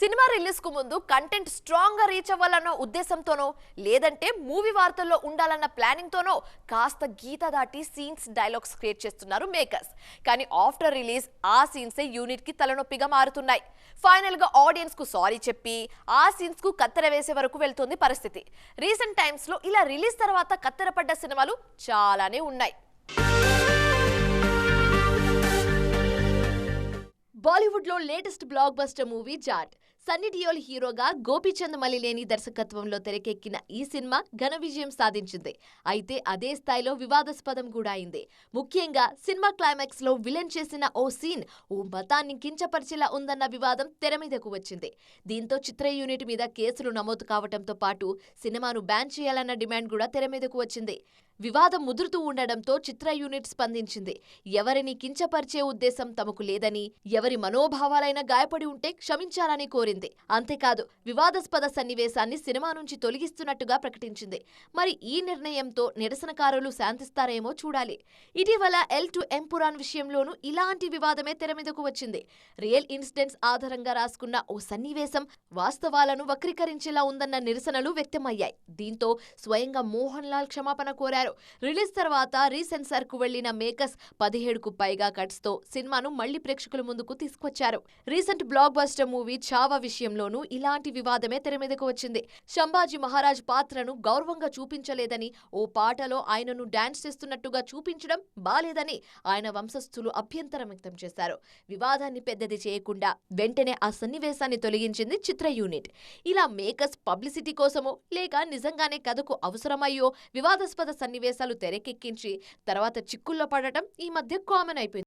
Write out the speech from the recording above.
Cinema రిలీజ్కు ముందు content స్ట్రాంగ్గా reach అవ్వాలన్న ఉద్దేశంతోనో లేదంటే మూవీ వార్తల్లో ఉండాలన్న ప్లానింగ్ తోనో కాస్త గీత దాటి సీన్స్ డైలాగ్స్ క్రియేట్ చేస్తున్నారు మేకర్స్. కానీ ఆఫ్టర్ రిలీజ్ ఆ సీన్స్ యూనిట్కి తలనొప్పిగా మారుతున్నాయి. ఫైనల్గా ఆడియన్స్కు సారీ చెప్పి ఆ సీన్స్కు కత్తెర వేసే వరకు వెళ్తుంది పరిస్థితి. రీసెంట్ టైమ్స్లో ఇలా రిలీజ్ తర్వాత కత్తెర పడ్డ సినిమాలు చాలానే ఉన్నాయి. బాలీవుడ్లో latest blockbuster movie Jaat Sunny Deol హీరోగా గోపీచంద్ మలిలేని దర్శకత్వంలో తెరకెక్కిన ఈ సినిమా ఘన విజయం సాధించింది. అయితే అదే స్థాయిలో వివాదాస్పదం కూడా అయింది. ముఖ్యంగా సినిమా క్లైమాక్స్లో విలన్ చేసిన ఓ సీన్ ఓ మతాన్ని కించపరిచేలా ఉందన్న వివాదం తెర మీదకు వచ్చింది. దీంతో చిత్ర యూనిట్ మీద కేసులు నమోదు కావడంతో పాటు సినిమాను బ్యాన్ చేయాలన్న డిమాండ్ కూడా తెర మీదకు వచ్చింది. వివాదం ముదురుతూ ఉండడంతో చిత్ర యూనిట్ స్పందించింది. ఎవరిని కించపరిచే ఉద్దేశం తమకు లేదని ఎవరి మనోభావాలైనా గాయపడి ఉంటే క్షమించాలని కోరింది. అంతేకాదు వివాదాస్పద సన్నివేశాన్ని సినిమా నుంచి తొలగిస్తున్నట్టుగా ప్రకటించింది. మరి ఈ నిర్ణయంతో నిరసనకారులు శాంతిస్తారేమో చూడాలి. ఇటీవల ఎల్ టు ఎంపురాన్ విషయంలోనూ ఇలాంటి వివాదమే తెరమీదకు వచ్చింది. రియల్ ఇన్సిడెంట్స్ ఆధారంగా రాసుకున్న ఓ సన్నివేశం వాస్తవాలను వక్రీకరించేలా ఉందన్న నిరసనలు వ్యక్తమయ్యాయి. దీంతో స్వయంగా మోహన్ లాల్ క్షమాపణ కోరారు. రిలీజ్ తర్వాత రీసెన్సార్కు వెళ్ళిన మేకర్స్ పదిహేడుకు పైగా కట్స్తో సినిమాను మళ్ళీ ప్రేక్షకుల ముందుకు తీసుకొచ్చారు. Recent block buster movie Chhaava విషయంలోనూ ఇలాంటి వివాదమే తెరమీదకు వచ్చింది. శంభాజీ మహారాజ్ పాత్రను గౌరవంగా చూపించలేదని ఓ పాటలో ఆయనను డాన్స్ చేస్తున్నట్టుగా చూపించడం బాలేదని ఆయన వంశస్థులు అభ్యంతరం వ్యక్తం చేశారు. వివాదాన్ని పెద్దది చేయకుండా వెంటనే ఆ సన్నివేశాన్ని తొలగించింది చిత్ర యూనిట్. ఇలా మేకర్స్ పబ్లిసిటీ కోసమో లేక నిజంగానే కథకు అవసరమయ్యో వివాదాస్పద సన్నివేశాలు తెరకెక్కించి తర్వాత చిక్కుల్లో పడటం ఈ మధ్య కామన్ అయిపోయింది.